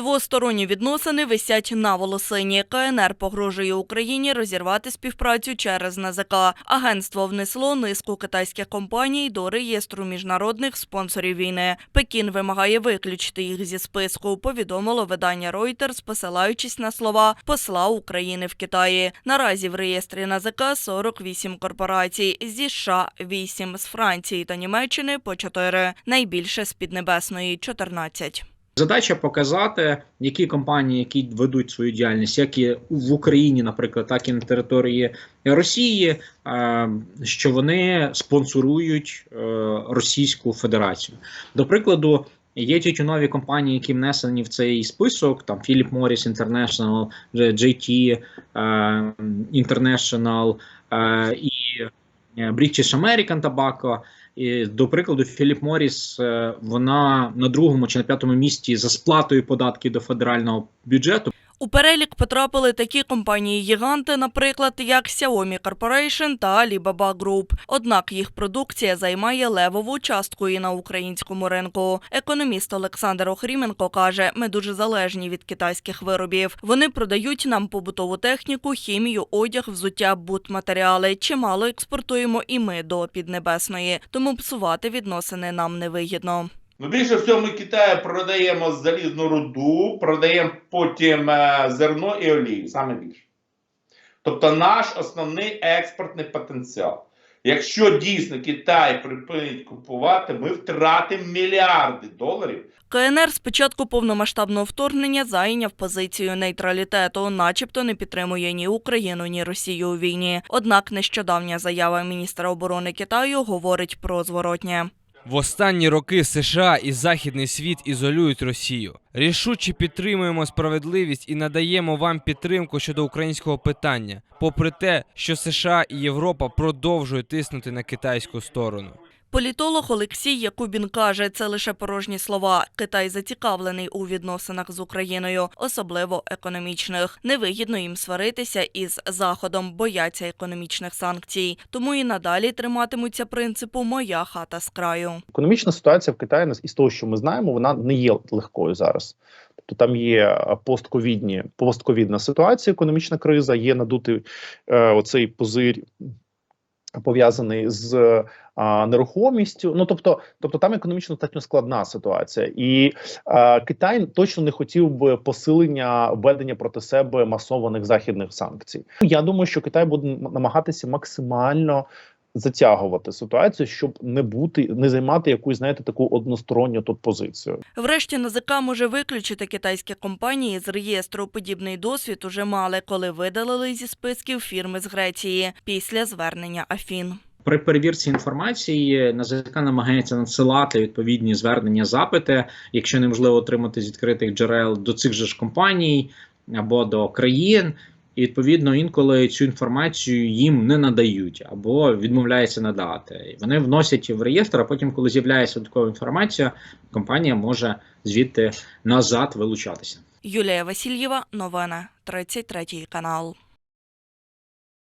Двосторонні відносини висять на волосині. КНР погрожує Україні розірвати співпрацю через НАЗК. Агентство внесло низку китайських компаній до реєстру міжнародних спонсорів війни. Пекін вимагає виключити їх зі списку. Повідомило видання Reuters, посилаючись на слова посла України в Китаї. Наразі в реєстрі НАЗК 48 корпорацій зі США 8, з Франції та Німеччини по 4, найбільше з Піднебесної 14. Задача показати, які компанії, які ведуть свою діяльність, як і в Україні, наприклад, так і на території Росії, е, що вони спонсорують е, Російську Федерацію. До прикладу, є тютюнові компанії, які внесені в цей список: там Philip Morris International, JT е, International і British American Tobacco. І, до прикладу, Філіп Моріс, е, вона на другому чи на п'ятому місці за сплатою податків до федерального бюджету. У перелік потрапили такі компанії-гіганти, наприклад, як Xiaomi Corporation та Alibaba Group. Однак їх продукція займає левову частку і на українському ринку. Економіст Олександр Охріменко каже, ми дуже залежні від китайських виробів. Вони продають нам побутову техніку, хімію, одяг, взуття, будматеріали. Чимало експортуємо і ми до Піднебесної, тому псувати відносини нам невигідно. Ну, більше всього ми Китаю продаємо залізну руду, продаємо потім е, зерно і олію, саме більше. Тобто наш основний експортний потенціал. Якщо дійсно Китай припинить купувати, ми втратимо мільярди доларів. КНР з початку повномасштабного вторгнення зайняв позицію нейтралітету, начебто не підтримує ні Україну, ні Росію у війні. Однак нещодавня заява міністра оборони Китаю говорить про зворотнє. В останні роки США і західний світ ізолюють Росію. Рішуче підтримуємо справедливість і надаємо вам підтримку щодо українського питання, попри те, що США і Європа продовжують тиснути на китайську сторону. Політолог Олексій Якубін каже, це лише порожні слова. Китай зацікавлений у відносинах з Україною, особливо економічних. Невигідно їм сваритися із Заходом, бояться економічних санкцій. Тому і надалі триматимуться принципу Моя хата з краю. Економічна ситуація в Китаї нас- із того, що ми знаємо, вона не є легкою зараз. Тобто там є е, постковідні, постковідна ситуація, економічна криза, є надутий е, оцей позир пов'язаний з а, нерухомістю. Ну тобто, тобто там економічно достатньо складна ситуація, і а, Китай точно не хотів би посилення введення проти себе масованих західних санкцій. Я думаю, що Китай буде намагатися максимально затягувати ситуацію, щоб не бути, не займати якусь, знаєте, таку односторонню тут позицію. Врешті НАЗК може виключити китайські компанії з реєстру. Подібний досвід уже мали, коли видалили зі списків фірми з Греції після звернення Афін. При перевірці інформації НАЗК намагається надсилати відповідні звернення, запити, якщо неможливо отримати з відкритих джерел до цих же ж компаній або до країн. І відповідно інколи цю інформацію їм не надають або відмовляються надати. І Вони вносять в реєстр, а потім, коли з'являється такова інформація, компанія може звідти назад вилучатися. Юлія Васильєва, новина 33 канал.